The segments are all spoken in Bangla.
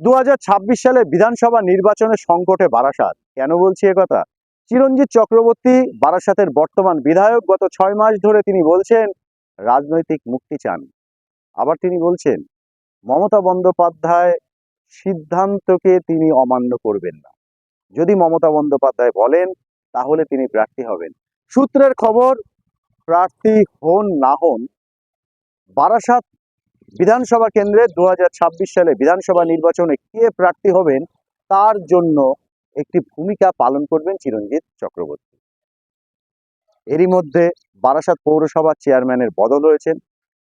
দুহাজার ছাব্বিশ সালে বিধানসভা নির্বাচনের সংকটে বারাসাত। কেন বলছি কথা চিরঞ্জিত চক্রবর্তী বারাসাতের বর্তমান বিধায়ক গত ছয় মাস ধরে তিনি বলছেন, রাজনৈতিক মুক্তি চান। আবার তিনি বলছেন, মমতা বন্দ্যোপাধ্যায় সিদ্ধান্তকে তিনি অমান্য করবেন না। যদি মমতা বন্দ্যোপাধ্যায় বলেন, তাহলে তিনি প্রার্থী হবেন। সূত্রের খবর, প্রার্থী হন না হন বারাসাত বিধানসভা কেন্দ্রে দু হাজার ছাব্বিশ সালে বিধানসভা নির্বাচনে কে প্রার্থী হবেন, তার জন্য একটি ভূমিকা পালন করবেন চিরঞ্জিত চক্রবর্তী। এরই মধ্যে বারাসাত পৌরসভার চেয়ারম্যানের বদল হয়েছেন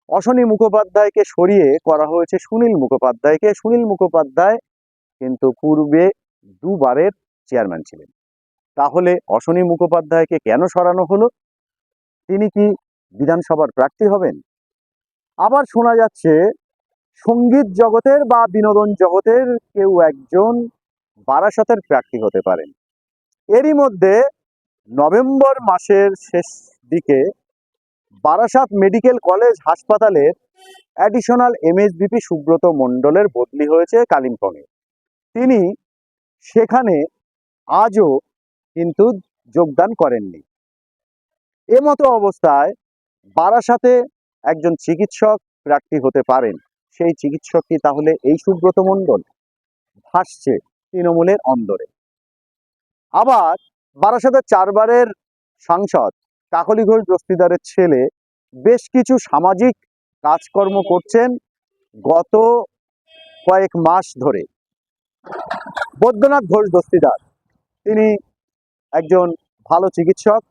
অশনি মুখোপাধ্যায়কে সরিয়ে করা হয়েছে সুনীল মুখোপাধ্যায়কে। সুনীল মুখোপাধ্যায় কিন্তু পূর্বে দুবারের চেয়ারম্যান ছিলেন। তাহলে অশনি মুখোপাধ্যায়কে কেন সরানো হলো? তিনি কি বিধানসভার প্রার্থী হবেন? আবার শোনা যাচ্ছে, সংগীত জগতের বা বিনোদন জগতের কেউ একজন বারাসতের প্রার্থী হতে পারেন। এরই মধ্যে নভেম্বর মাসের শেষ দিকে বারাসাত মেডিকেল কলেজ হাসপাতালের অ্যাডিশনাল এমএসবিপি সুব্রত মণ্ডলের বদলি হয়েছে কালিম্পংয়ে। তিনি সেখানে আজও কিন্তু যোগদান করেননি। এমতো অবস্থায় বারাসাতে একজন চিকিৎসক প্রার্থী হতে পারেন। সেই চিকিৎসক কি তাহলে এই সুব্রত মণ্ডল? ভাসছে তৃণমূলের অন্দরে। আবার বারাসাতের চারবারের সাংসদ কাকলি ঘোষ দস্তিদারের ছেলে বেশ কিছু সামাজিক কাজকর্ম করছেন গত কয়েক মাস ধরে। বৈদ্যনাথ ঘোষ দস্তিদার তিনি একজন ভালো চিকিৎসক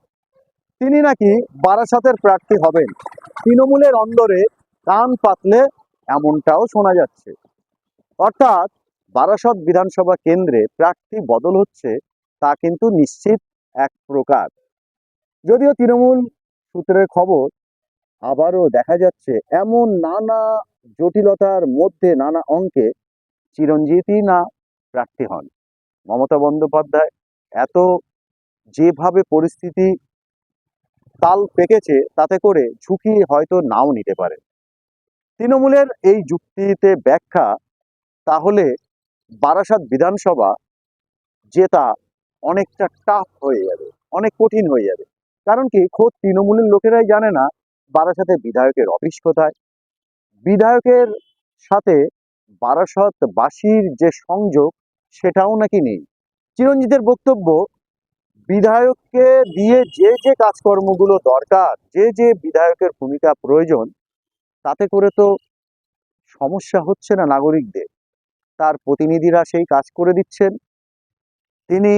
তিনি নাকি বারাসাতের প্রার্থী হবেন। তৃণমূলের অন্দরে কান পাতলে এমনটাও শোনা যাচ্ছে। অর্থাৎ বারাসত বিধানসভা কেন্দ্রে প্রার্থী বদল হচ্ছে তা কিন্তু নিশ্চিত এক প্রকার। যদিও তৃণমূল সূত্রের খবর আবারও দেখা যাচ্ছে এমন নানা জটিলতার মধ্যে নানা অঙ্কে চিরঞ্জিতই না প্রার্থী হন। মমতা বন্দ্যোপাধ্যায় এত যেভাবে পরিস্থিতি তাল পেকেছে তাতে করে ঝুঁকি হয়তো নাও নিতে পারে। তৃণমূলের এই যুক্তিতে ব্যাখ্যা, তাহলে বারাসাত বিধানসভা জেতা অনেকটা টাফ হয়ে যাবে, অনেক কঠিন হয়ে যাবে। কারণ কি? খোদ তৃণমূলের লোকেরাই জানে না বারাসাতে বিধায়কের অফিস কোথায়। বিধায়কের সাথে বারাসতবাসীর যে সংযোগ, সেটাও নাকি নেই। চিরঞ্জিতের বক্তব্য বিধায়ককে দিয়ে যে যে কাজকর্মগুলো দরকার, যে যে বিধায়কের ভূমিকা প্রয়োজন, তাতে করে তো সমস্যা হচ্ছে না নাগরিকদের। তার প্রতিনিধিরা সেই কাজ করে দিচ্ছেন। তিনি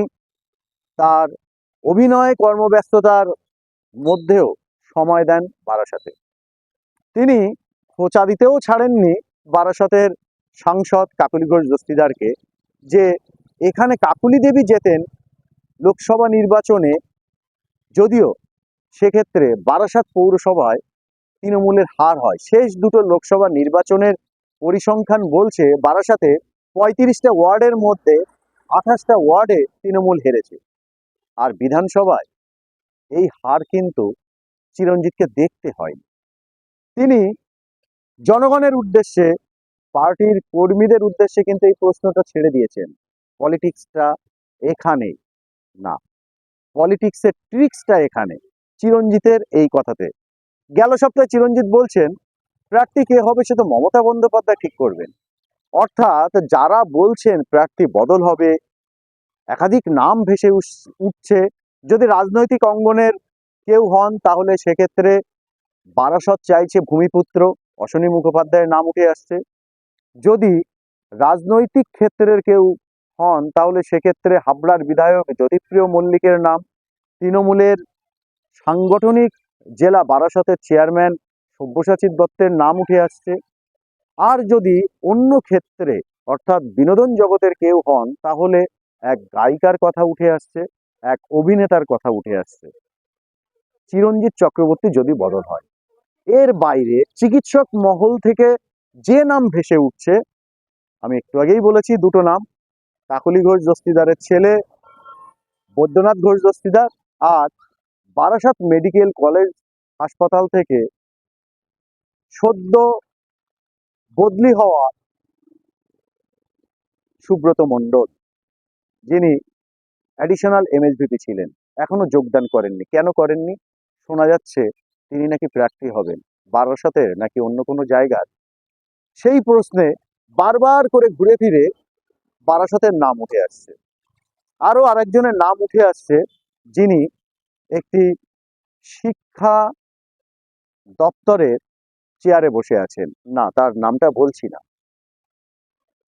তার অভিনয় কর্মব্যস্ততার মধ্যেও সময় দেন বারাসাতে। তিনি খোঁচা দিতেও ছাড়েননি বারাসতের সাংসদ কাকুলি ঘোষ দস্তিদারকে যে এখানে কাকুলি দেবী যেতেন লোকসভা নির্বাচনে যদিও সেক্ষেত্রে বারাসাত পৌরসভায় তৃণমূলের হার হয়। শেষ দুটো লোকসভা নির্বাচনের পরিসংখ্যান বলছে বারাসাতে পঁয়ত্রিশটা ওয়ার্ডের মধ্যে আঠাশটা ওয়ার্ডে তৃণমূল হেরেছে। আর বিধানসভায় এই হার কিন্তু চিরঞ্জিতকে দেখতে হয়নি। তিনি জনগণের উদ্দেশ্যে, পার্টির কর্মীদের উদ্দেশ্যে কিন্তু এই প্রশ্নটা ছেড়ে দিয়েছেন। পলিটিক্সটা এখানে না। পলিটিক্সের ট্রিক্সটা এখানে। চিরঞ্জিতের এই কথাতে। গেল সপ্তাহে চিরঞ্জিত বলছেন, প্রার্থী কে হবে সে তো মমতা বন্দ্যোপাধ্যায় ঠিক করবেন। অর্থাৎ যারা বলছেন প্রার্থী বদল হবে, একাধিক নাম ভেসে উঠছে, যদি রাজনৈতিক অঙ্গনের কেউ হন তাহলে সেক্ষেত্রে বারাসত চাইছে ভূমিপুত্র, অশনি মুখোপাধ্যায়ের নাম উঠে আসছে। যদি রাজনৈতিক ক্ষেত্রের কেউ হন, তাহলে সেক্ষেত্রে হাবড়ার বিধায়ক জ্যোতিপ্রিয় মল্লিকের নাম। তৃণমূলের সাংগঠনিক জেলা বারাসতের চেয়ারম্যান সব্যসাচী দত্তের নাম উঠে আসছে। আর যদি অন্য ক্ষেত্রে, অর্থাৎ বিনোদন জগতের কেউ হন, তাহলে এক গায়িকার কথা উঠে আসছে, এক অভিনেতার কথা উঠে আসছে। চিরঞ্জিত চক্রবর্তী যদি বদল হয়। এর বাইরে চিকিৎসক মহল থেকে যে নাম ভেসে উঠছে, আমি একটু আগেই বলেছি দুটো নাম। কাকলি ঘোষ দস্তিদারের ছেলে, বৈদ্যনাথ ঘোষ দস্তিদার আর বারাসাত মেডিকেল কলেজ হাসপাতাল থেকে সদ্য বদলি হওয়া সুব্রত মণ্ডল, যিনি অ্যাডিশনাল এমএসভিপি ছিলেন, এখনও যোগদান করেননি। কেন করেননি? শোনা যাচ্ছে তিনি নাকি প্রার্থী হবেন। বারাসতের নাকি অন্য কোনো জায়গার? সেই প্রশ্নে বারবার করে ঘুরে ফিরে বারাসতের নাম উঠে আসছে। আরও আরেকজনের নাম উঠে আসছে, যিনি একটি শিক্ষা দপ্তরের চেয়ারে বসে আছেন। না, তার নামটা বলছি না।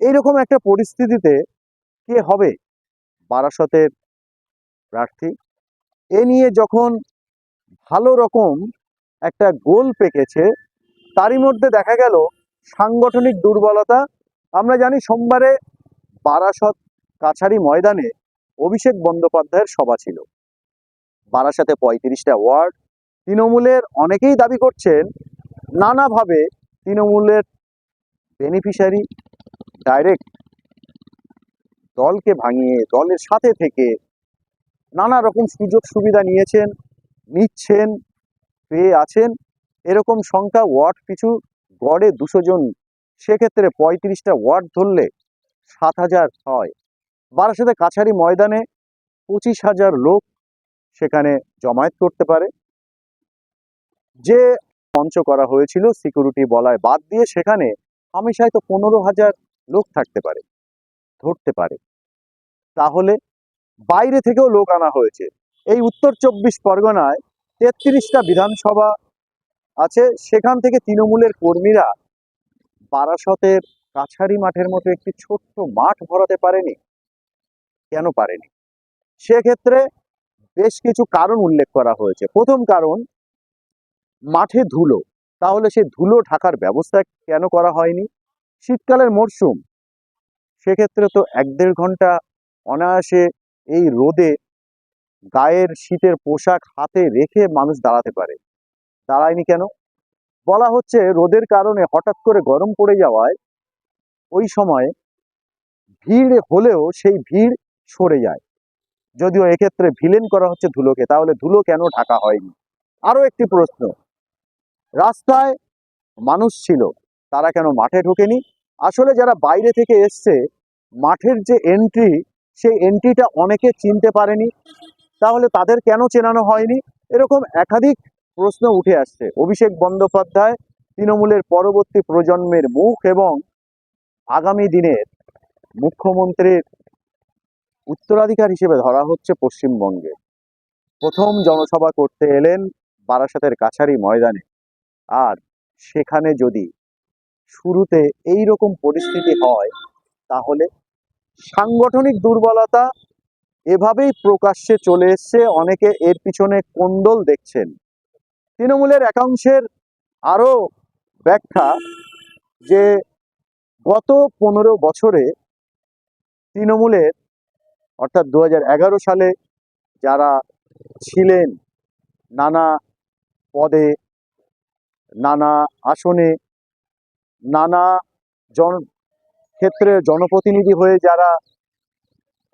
এইরকম একটা পরিস্থিতিতে কে হবে বারাসতের প্রার্থী? এ নিয়ে যখন ভালো রকম একটা গোল পেকেছে, তারই মধ্যে দেখা গেল সাংগঠনিক দুর্বলতা। আমরা জানি সোমবারে বারাসত কাছারি ময়দানে অভিষেক বন্দ্যোপাধ্যায়ের সভা ছিল। বারাসাতে পঁয়ত্রিশটা ওয়ার্ড। তৃণমূলের অনেকেই দাবি করছেন, নানাভাবে তৃণমূলের বেনিফিশিয়ারি ডাইরেক্ট দলকে ভাঙিয়ে, দলের সাথে থেকে নানা রকম সুযোগ সুবিধা নিয়েছেন, নিচ্ছেন, পেয়ে আছেন। এরকম সংখ্যা ওয়ার্ড পিছু গড়ে দুশো জন। সেক্ষেত্রে পঁয়ত্রিশটা ওয়ার্ড ধরলে সাত হাজার হয় বারাসাতে কাছারি ময়দানে পঁচিশ হাজার লোক সেখানে জমায়েত করতে পারে। যে মঞ্চ করা হয়েছিল সিকিউরিটি বলায় বাদ দিয়ে সেখানে হামেশায় তো পনেরো হাজার লোক থাকতে পারে, ধরতে পারে। তাহলে বাইরে থেকেও লোক আনা হয়েছে। এই উত্তর চব্বিশ পরগনায় তেত্রিশটা বিধানসভা আছে। সেখান থেকে তৃণমূলের কর্মীরা বারাসতের কাছারি মাঠের মতো একটি ছোট্ট মাঠ ভরাতে পারেনি? কেন পারেনি? সেক্ষেত্রে বেশ কিছু কারণ উল্লেখ করা হয়েছে। প্রথম কারণ, মাঠে ধুলো। তাহলে সেই ধুলো ঢাকার ব্যবস্থা কেন করা হয়নি? শীতকালের মরশুম। সেক্ষেত্রে তো এক দেড় ঘণ্টা অনায়াসে এই রোদে গায়ের শীতের পোশাক হাতে রেখে মানুষ দাঁড়াতে পারে। দাঁড়ায়নি কেন? বলা হচ্ছে রোদের কারণে হঠাৎ করে গরম পড়ে যাওয়ায় ওই সময় ভিড় হলেও সেই ভিড় সরে যায়। যদিও এক্ষেত্রে ভিলেন করা হচ্ছে ধুলোকে, তাহলে ধুলো কেন ঢাকা হয়নি? আরও একটি প্রশ্ন। রাস্তায় মানুষ ছিল, তারা কেন মাঠে ঢোকেনি? আসলে যারা বাইরে থেকে এসছে, মাঠের যে এন্ট্রি সেই এন্ট্রিটা অনেকে চিনতে পারেনি। তাহলে তাদের কেন চেনানো হয়নি? এরকম একাধিক প্রশ্ন উঠে আসছে। অভিষেক বন্দ্যোপাধ্যায়, তৃণমূলের পরবর্তী প্রজন্মের মুখ এবং আগামী দিনের মুখ্যমন্ত্রীর উত্তরাধিকার হিসেবে ধরা হচ্ছে পশ্চিমবঙ্গে। প্রথম জনসভা করতে এলেন বারাসাতের কাছারি ময়দানে। আর সেখানে যদি শুরুতে এই রকম পরিস্থিতি হয়, তাহলে সাংগঠনিক দুর্বলতা এভাবেই প্রকাশ্যে চলে এসছে। অনেকে এর পিছনে কোন্দল দেখছেন। তৃণমূলের একাংশের আরও ব্যাখ্যা যে গত পনেরো বছরে তৃণমূলের, অর্থাৎ দু হাজার এগারো সালে যারা ছিলেন নানা পদে, নানা আসনে, নানা জন, ক্ষেত্রে জনপ্রতিনিধি হয়ে যারা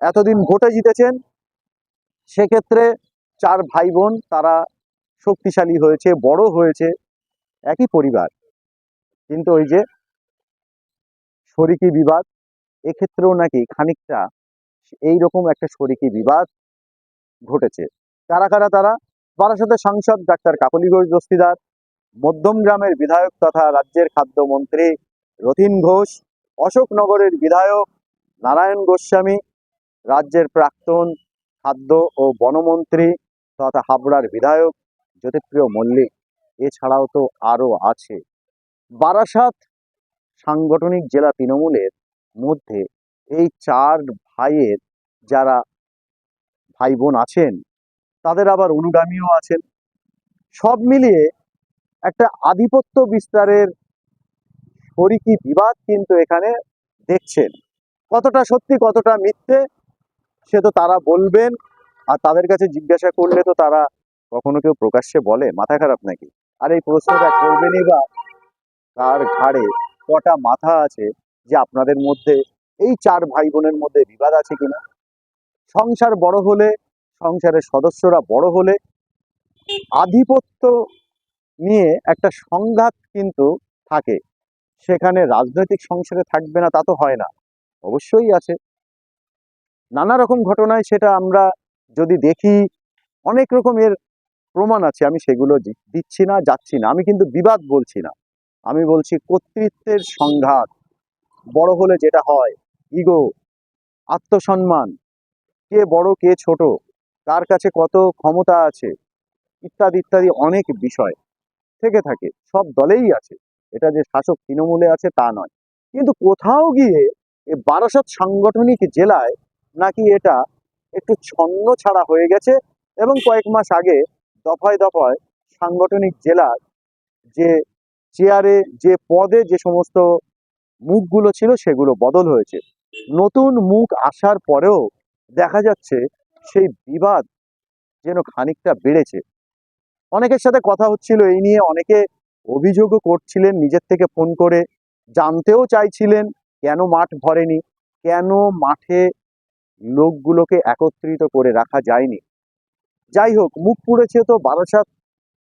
এতদিন ভোটে জিতেছেন, সেক্ষেত্রে চার ভাই বোন তারা শক্তিশালী হয়েছে, বড় হয়েছে, একই পরিবার। কিন্তু ওই যে শরিকি বিবাদ, এক্ষেত্রেও নাকি খানিকটা এই রকম একটা শরিকি বিবাদ ঘটেছে। কারা কারা তারা? বারাসতের সাংসদ ডাক্তার কাকলি ঘোষ দস্তিদার, মধ্যম গ্রামের বিধায়ক তথা রাজ্যের খাদ্যমন্ত্রী রথিন ঘোষ, অশোকনগরের বিধায়ক নারায়ণ গোস্বামী, রাজ্যের প্রাক্তন খাদ্য ও বনমন্ত্রী তথা হাবড়ার বিধায়ক জ্যোতিপ্রিয় মল্লিক। এছাড়াও তো আরও আছে। বারাসাত সাংগঠনিক জেলা তৃণমূলের মধ্যে এই চার ভাইয়ের যারা ভাই বোন আছেন, তাদের আবার অনুগামীও আছেন। সব মিলিয়ে একটা আধিপত্য বিস্তারের শরিকি বিবাদ কিন্তু এখানে দেখছেন। কতটা সত্যি, কতটা মিথ্যে, সে তো তারা বলবেন আর তাদের কাছে জিজ্ঞাসা করলে তো তারা কখনো কেউ প্রকাশ্যে বলে, মাথা খারাপ নাকি? আর এই প্রশ্নটা করবেনই বা তার ঘাড়ে কটা মাথা আছে যে আপনাদের মধ্যে এই চার ভাই বোনের মধ্যে বিবাদ আছে কিনা? সংসার বড় হলে, সংসারের সদস্যরা বড় হলে আধিপত্য নিয়ে একটা সংঘাত কিন্তু থাকে। সেখানে রাজনৈতিক সংসারে থাকবে না তা তো হয় না, অবশ্যই আছে। নানা রকম ঘটনায় সেটা আমরা যদি দেখি, অনেক রকমের প্রমাণ আছে, আমি সেগুলো দিচ্ছি না, যাচ্ছি না, আমি কিন্তু বিবাদ বলছি না। আমি বলছি কর্তৃত্বের সংঘাত। বড় হলে যেটা হয় ইগো আত্মসম্মান, কে বড়, কে ছোট, কার কাছে কত ক্ষমতা আছে, ইত্যাদি ইত্যাদি অনেক বিষয় থেকে থাকে, সব দলেই আছে। এটা যে শাসক তৃণমূলে আছে তা নয়। কিন্তু কোথাও গিয়ে এ বারাসত সাংগঠনিক জেলায় নাকি এটা একটু ছন্ন ছাড়া হয়ে গেছে এবং কয়েক মাস আগে দফায় দফায় সাংগঠনিক জেলার যে চেয়ারে যে পদে যে সমস্ত মুখগুলো ছিল সেগুলো বদল হয়েছে। নতুন মুখ আসার পরেও দেখা যাচ্ছে সেই বিবাদ যেন খানিকটা বেড়েছে। অনেকের সাথে কথা হচ্ছিল এই নিয়ে, অনেকে অভিযোগও করছিলেন, নিজের থেকে ফোন করে জানতেও চাইছিলেন কেন মাঠ ভরেনি কেন মাঠে লোকগুলোকে একত্রিত করে রাখা যায়নি। যাই হোক, মুখ পুড়েছে তো বারাসাত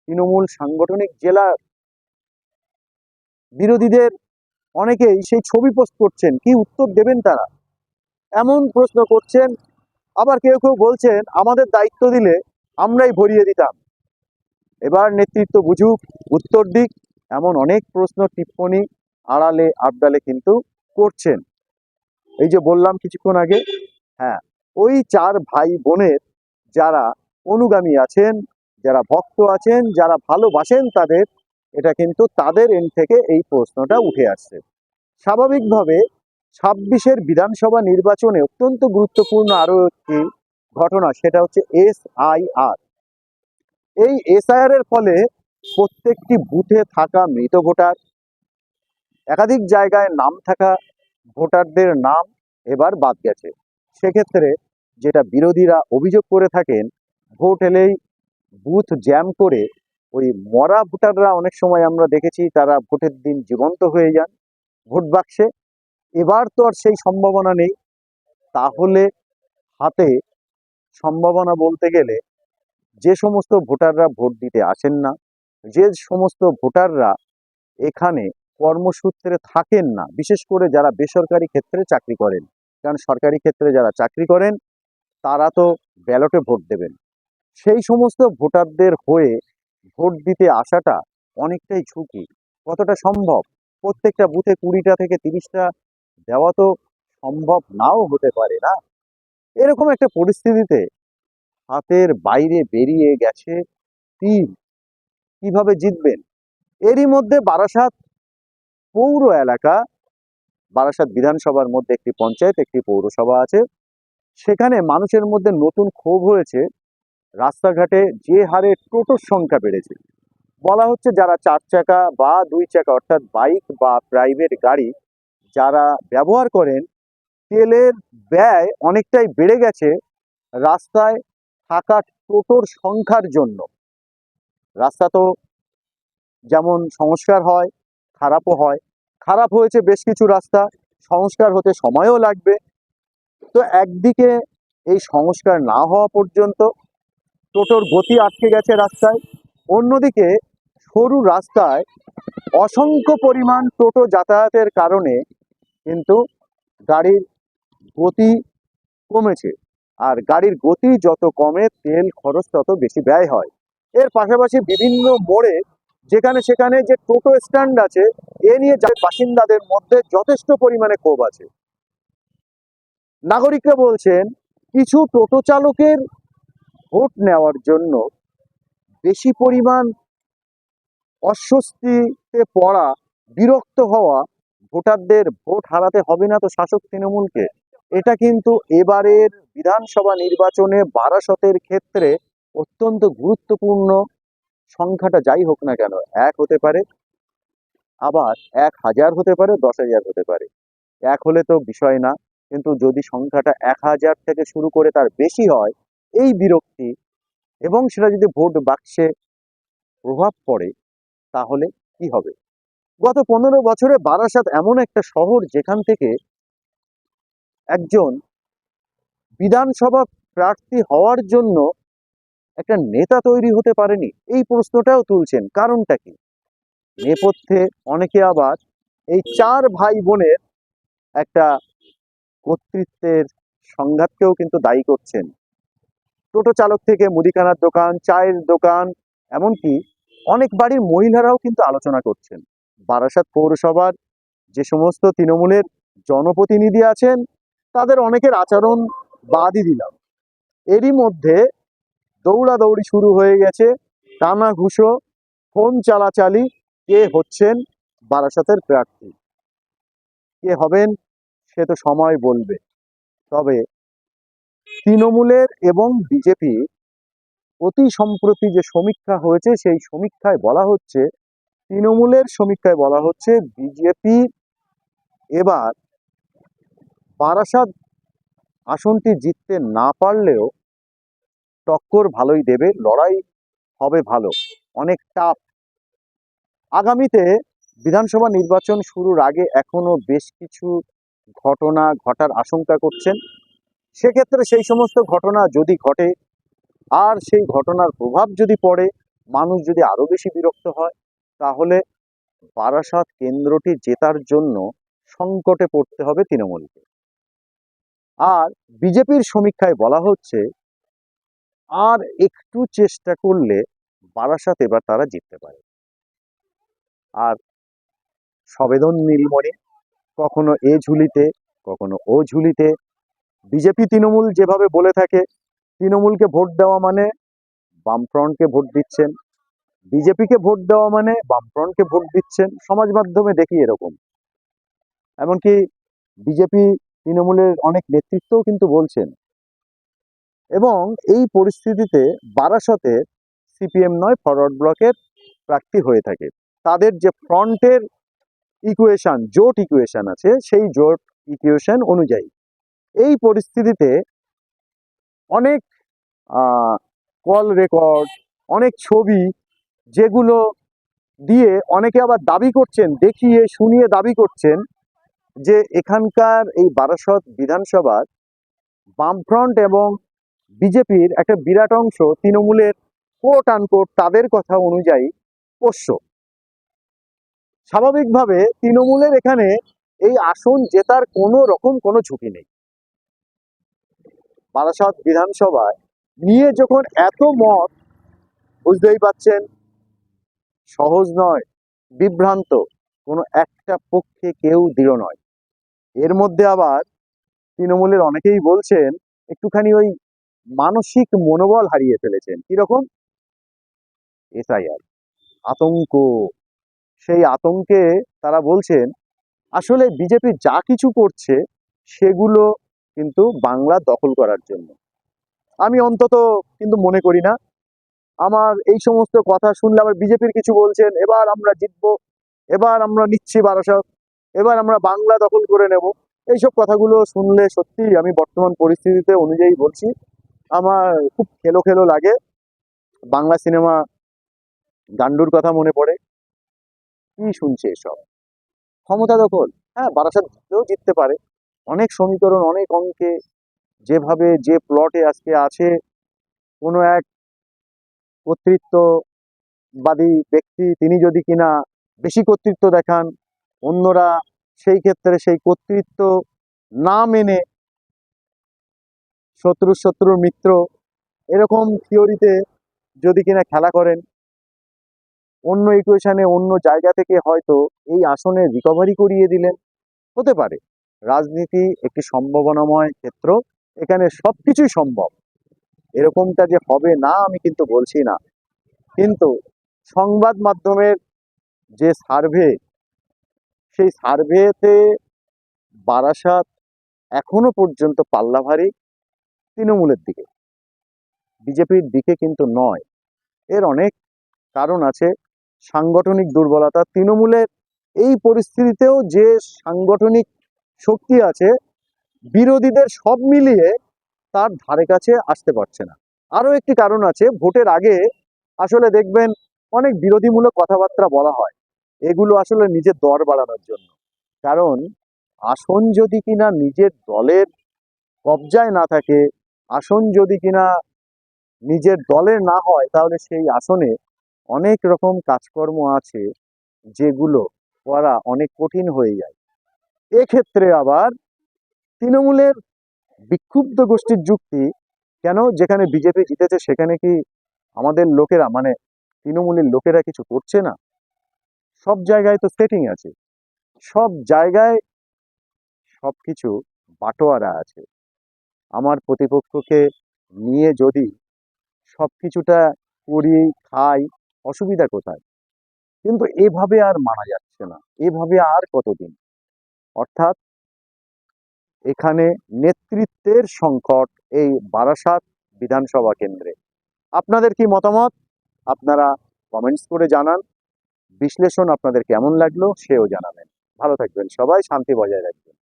তৃণমূল সাংগঠনিক জেলা বিরোধীদের অনেকেই সেই ছবি পোস্ট করছেন। কি উত্তর দেবেন তারা? এমন প্রশ্ন করছেন, আবার কেউ কেউ বলছেন, আমাদের দায়িত্ব দিলে আমরাই ভরিয়ে দিতাম। এবার নেতৃত্ব বুঝুক, উত্তর দিক, এমন অনেক প্রশ্ন টিপ্পণী আড়ালে, আবডালে কিন্তু করছেন। এই যে বললাম কিছুক্ষণ আগে হ্যাঁ ওই চার ভাই বোনের যারা অনুগামী আছেন, যারা ভক্ত আছেন, যারা ভালোবাসেন তাদের এটা কিন্তু তাদের এন থেকে এই প্রশ্নটা উঠে আসছে। স্বাভাবিকভাবে ছাব্বিশের বিধানসভা নির্বাচনে অত্যন্ত গুরুত্বপূর্ণ আরও একটি ঘটনা, সেটা হচ্ছে এস আই আর। এই এসআইআর এর ফলে প্রত্যেকটি বুথে থাকা মৃত ভোটার, একাধিক জায়গায় নাম থাকা ভোটারদের নাম এবার বাদ গেছে। সেক্ষেত্রে যেটা বিরোধীরা অভিযোগ করে থাকেন, ভোট এলেই বুথ জ্যাম করে ওই মরা ভোটাররা অনেক সময় আমরা দেখেছি তারা ভোটের দিন জীবন্ত হয়ে যান, ভোট বাক্সে। এবার তো আর সেই সম্ভাবনা নেই। তাহলে হাতে সম্ভাবনা বলতে গেলে যে সমস্ত ভোটাররা ভোট দিতে আসেন না, যে সমস্ত ভোটাররা এখানে কর্মসূত্রে থাকেন না, বিশেষ করে যারা বেসরকারি ক্ষেত্রে চাকরি করেন, কারণ সরকারি ক্ষেত্রে যারা চাকরি করেন, তারা তো ব্যালটে ভোট দেবেন। সেই সমস্ত ভোটারদের হয়ে ভোট দিতে আসাটা অনেকটাই ঝুঁকি। কতটা সম্ভব? প্রত্যেকটা বুথে কুড়িটা থেকে তিরিশটা দেওয়া তো সম্ভব নাও হতে পারে না। এরকম একটা পরিস্থিতিতে হাতের বাইরে বেরিয়ে গেছে তীর কীভাবে জিতবেন? এরই মধ্যে বারাসাত পৌর এলাকা, বারাসাত বিধানসভার মধ্যে একটি পঞ্চায়েত, একটি পৌরসভা আছে। সেখানে মানুষের মধ্যে নতুন ক্ষোভ হয়েছে। রাস্তাঘাটে যে হারে টোটোর সংখ্যা বেড়েছে। বলা হচ্ছে যারা চার চাকা বা দুই চাকা, অর্থাৎ বাইক বা প্রাইভেট গাড়ি যারা ব্যবহার করেন, তেলের ব্যয় অনেকটাই বেড়ে গেছে রাস্তায় থাকা টোটোর সংখ্যার জন্য। রাস্তা তো যেমন সংস্কার হয়, খারাপও হয়। খারাপ হয়েছে বেশ কিছু রাস্তা, সংস্কার হতে সময়ও লাগবে। তো একদিকে এই সংস্কার না হওয়া পর্যন্ত টোটোর গতি আটকে গেছে রাস্তায়। অন্যদিকে, সরু রাস্তায় অসংখ্য পরিমাণ টোটো যাতায়াতের কারণে কিন্তু গাড়ির গতি কমেছে। আর গাড়ির গতি যত কমে, তেল খরচ তত বেশি ব্যয় হয়। এর পাশাপাশি বিভিন্ন মোড়ে যেখানে সেখানে যে টোটো স্ট্যান্ড আছে, এ নিয়ে যা বাসিন্দাদের মধ্যে যথেষ্ট পরিমাণে ক্ষোভ আছে। নাগরিকরা বলছেন, কিছু টোটো চালকের ভোট নেওয়ার জন্য বেশি পরিমাণ অস্বস্তিতে পড়া, বিরক্ত হওয়া ভোটারদের ভোট হারাতে হবে না তো শাসক তৃণমূলকে? এটা কিন্তু এবারের বিধানসভা নির্বাচনে বারাসতের ক্ষেত্রে অত্যন্ত গুরুত্বপূর্ণ সংখ্যাটা যাই হোক না কেন, এক হতে পারে, আবার এক হাজার হতে পারে, দশ হাজার হতে পারে। এক হলে তো বিষয় না, কিন্তু যদি সংখ্যাটা এক হাজার থেকে শুরু করে তার বেশি হয় এই বিরক্তি এবং সেটা যদি ভোট বাক্সে প্রভাব পড়ে, তাহলে কি হবে? গত পনেরো বছরে বারাসাত এমন একটা শহর যেখান থেকে একজন বিধানসভা প্রার্থী হওয়ার জন্য একটা নেতা তৈরি হতে পারেনি? এই প্রশ্নটাও তুলছেন। কারণটা কি? নেপথ্যে অনেকে আবার এই চার ভাই বোনের একটা কর্তৃত্বের সংঘাতকেও কিন্তু দায়ী করছেন। টোটো চালক থেকে মুদিখানার দোকান, চায়ের দোকান, এমনকি অনেক বাড়ির মহিলারাও কিন্তু আলোচনা করছেন। বারাসাত পৌরসভার যে সমস্ত তৃণমূলের জনপ্রতিনিধি আছেন, তাদের অনেকের আচরণ বাদই দিলাম। এরই মধ্যে দৌড়াদৌড়ি শুরু হয়ে গেছে, টানা ঘুষো, ফোন চালাচালি, কে হচ্ছেন বারাসাতের প্রার্থী। কে হবেন সে তো সময় বলবে। তবে তৃণমূলের এবং বিজেপি অতি সম্প্রতি যে সমীক্ষা হয়েছে, সেই সমীক্ষায় বলা হচ্ছে, তৃণমূলের সমীক্ষায় বলা হচ্ছে বিজেপি এবার বারাসাত আসনটি জিততে না পারলেও টক্কর ভালোই দেবে, লড়াই হবে ভালো, অনেক টাফ। আগামীতে বিধানসভা নির্বাচন শুরুর আগে এখনও বেশ কিছু ঘটনা ঘটার আশঙ্কা করছেন। সেক্ষেত্রে সেই সমস্ত ঘটনা যদি ঘটে, আর সেই ঘটনার প্রভাব যদি পড়ে, মানুষ যদি আরও বেশি বিরক্ত হয়, তাহলে বারাসাত কেন্দ্রটি জেতার জন্য সংকটে পড়তে হবে তৃণমূলকে। আর বিজেপির সমীক্ষায় বলা হচ্ছে, আর একটু চেষ্টা করলে বারাসাত এবার তারা জিততে পারে। আর সবেদন নীলমণি কখনো এ ঝুলিতে, কখনো ও ঝুলিতে বিজেপি তৃণমূল যেভাবে বলে থাকে, তৃণমূলকে ভোট দেওয়া মানে বামফ্রন্টকে ভোট দিচ্ছেন। বিজেপিকে ভোট দেওয়া মানে বামফ্রন্টকে ভোট দিচ্ছেন। সমাজ মাধ্যমে দেখি এরকম। এমনকি বিজেপি তৃণমূলের অনেক নেতৃত্বও কিন্তু বলছেন। এবং এই পরিস্থিতিতে বারাসতে সিপিএম নয়, ফরওয়ার্ড ব্লকের প্রার্থী হয়ে থাকে। তাদের যে ফ্রন্টের ইকুয়েশন জোট ইকুয়েশন আছে, সেই জোট ইকুয়েশন অনুযায়ী। এই পরিস্থিতিতে অনেক কল রেকর্ড অনেক ছবি যেগুলো দিয়ে অনেকে আবার দাবি করছেন, দেখিয়ে, শুনিয়ে দাবি করছেন যে এখানকার এই বারাসত বিধানসভার বামফ্রন্ট এবং বিজেপির একটা বিরাট অংশ তৃণমূলের কোট আনকোট তাদের কথা অনুযায়ী পোষ্য। স্বাভাবিকভাবে তৃণমূলের এখানে এই আসন জেতার কোনো রকম কোনো ঝুঁকি নেই। বারাসাত বিধানসভায় নিয়ে যখন এত মত, বুঝতেই পাচ্ছেন, সহজ নয়, বিভ্রান্ত। কোনো একটা পক্ষে কেউ দৃঢ় নয়। এর মধ্যে আবার তৃণমূলের অনেকেই বলছেন, একটুখানি ওই মানসিক মনোবল হারিয়ে ফেলেছেন। কীরকম? এসআইআর। আতঙ্ক। সেই আতঙ্কে তারা বলছেন, আসলে বিজেপি যা কিছু করছে, সেগুলো কিন্তু বাংলা দখল করার জন্য। আমি অন্তত কিন্তু মনে করি না। আমার এই সমস্ত কথা শুনলে আবার বিজেপির কিছু বলছেন, এবার আমরা জিতবো, এবার আমরা নিচ্ছি বারাসত, এবার আমরা বাংলা দখল করে নেব। এইসব কথাগুলো শুনলে সত্যি আমি বর্তমান পরিস্থিতিতে অনুযায়ী বলছি, আমার খুব খেলো খেলো লাগে। বাংলা সিনেমা গান্ডুর কথা মনে পড়ে। কি শুনছে এসব? ক্ষমতা দখল? হ্যাঁ বারাসাত জিততে পারে। অনেক সমীকরণ, অনেক অঙ্কে যেভাবে যে প্লটে আজকে আছে, কোনো এক কর্তৃত্ববাদী ব্যক্তি তিনি যদি কিনা বেশি কর্তৃত্ব দেখান, অন্যরা সেই ক্ষেত্রে সেই কর্তৃত্ব না মেনে শত্রু শত্রুর মিত্র এরকম থিওরিতে যদি কিনা খেলা করেন, অন্য ইকুয়েশানে অন্য জায়গা থেকে হয়তো এই আসনে রিকভারি করিয়ে দিলেন, হতে পারে। রাজনীতি একটি সম্ভাবনাময় ক্ষেত্র, এখানে সবকিছুই সম্ভব। এরকমটা যে হবে না, আমি কিন্তু বলছি না। কিন্তু সংবাদ মাধ্যমের যে সার্ভে, সেই সার্ভেতে বারাসাত এখনও পর্যন্ত পাল্লা ভারী তৃণমূলের দিকে। বিজেপির দিকে কিন্তু নয়। এর অনেক কারণ আছে। সাংগঠনিক দুর্বলতা, তৃণমূলের এই পরিস্থিতিতেও যে সাংগঠনিক শক্তি আছে, বিরোধীদের সব মিলিয়ে তার ধারে কাছে আসতে পারছে না। আরও একটি কারণ আছে, ভোটের আগে আসলে দেখবেন অনেক বিরোধীমূলক কথাবার্তা বলা হয়। এগুলো আসলে নিজের দর বাড়ানোর জন্য। কারণ আসন যদি কিনা নিজের দলের কবজায় না থাকে, আসন যদি কিনা নিজের দলের না হয়, তাহলে সেই আসনে অনেক রকম কাজকর্ম আছে, যেগুলো করা অনেক কঠিন হয়ে যায়। এক্ষেত্রে আবার তৃণমূলের বিক্ষুব্ধ গোষ্ঠীর যুক্তি, কেন যেখানে বিজেপি জিতেছে সেখানে কি আমাদের লোকেরা মানে তৃণমূলের লোকেরা কিছু করছে না? সব জায়গায় তো সেটিং আছে। সব জায়গায় সব কিছু বাটোয়ারা আছে। আমার প্রতিপক্ষকে নিয়ে যদি সব কিছুটা করি, খাই, অসুবিধা কোথায়? কিন্তু এভাবে আর মানা যাচ্ছে না। এভাবে আর কতদিন? অর্থাৎ এখানে নেতৃত্বের সংকট এই বারাসাত বিধানসভা কেন্দ্রে। আপনাদের কি মতামত? আপনারা কমেন্টস করে জানান। বিশ্লেষণ আপনাদের কেমন লাগল সেও জানাবেন। ভালো থাকবেন সবাই, শান্তি বজায় রাখবেন।